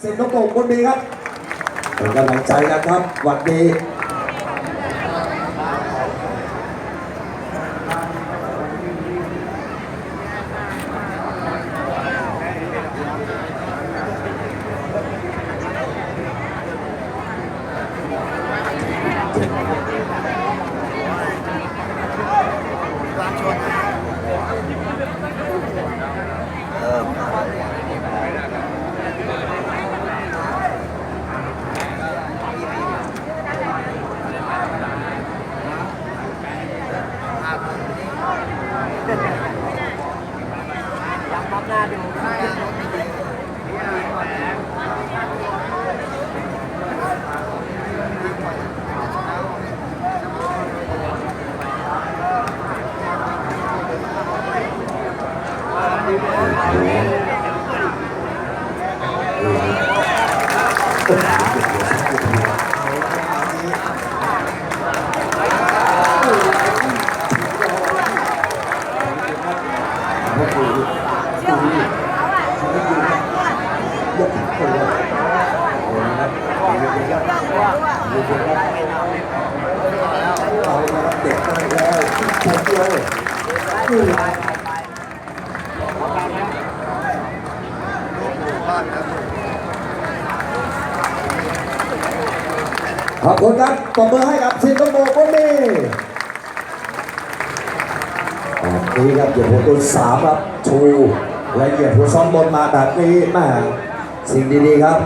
เซ็นนกโป่งคนดีครับเป็นกำลังใจกันครับหวัดดี เอ ขอบคุณครับตบมือให้กับซินโตโบ นี้ครับเหยียบหัวตัวสามครับชูและเหยียบหัวซ้อมบนมาแบบนี้แม่สิ่งดีๆครับ